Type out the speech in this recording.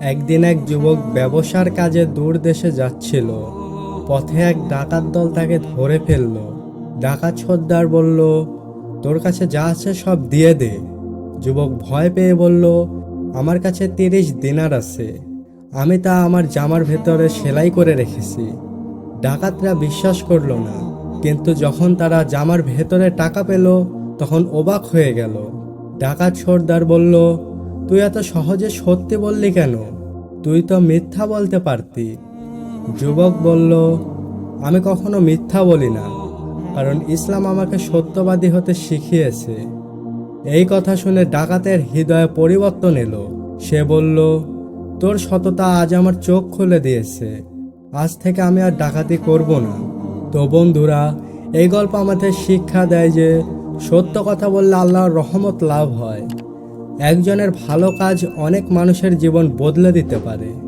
একদিন এক যুবক ব্যবসার কাজে দূর দেশে যাচ্ছিল। পথে এক ডাকাত দল তাকে ধরে ফেলল। ডাকাত সর্দার বলল, তোর কাছে যা আছে সব দিয়ে দে। যুবক ভয় পেয়ে বলল, আমার কাছে তিরিশ দিনার আছে। আমি তা আমার জামার ভেতরে সেলাই করে রেখেছি। ডাকাতরা বিশ্বাস করল না। কিন্তু যখন তারা জামার ভেতরে টাকা পেল, তখন অবাক হয়ে গেল। ডাকাত সর্দার বলল তুই এত সহজে সত্যি বললি কেন? তুই তো মিথ্যা বলতে পারতি। যুবক বলল, আমি কখনো মিথ্যা বলি না, কারণ ইসলাম আমাকে সত্যবাদী হতে শিখিয়েছে। এই কথা শুনে ডাকাতের হৃদয়ে পরিবর্তন এলো। সে বলল, তোর সততা আজ আমার চোখ খুলে দিয়েছে। আজ থেকে আমি আর ডাকাতি করব না। তো বন্ধুরা, এই গল্প আমাদের শিক্ষা দেয় যে সত্য কথা বললে আল্লাহর রহমত লাভ হয়। একজনের ভালো কাজ অনেক মানুষের জীবন বদলে দিতে পারে।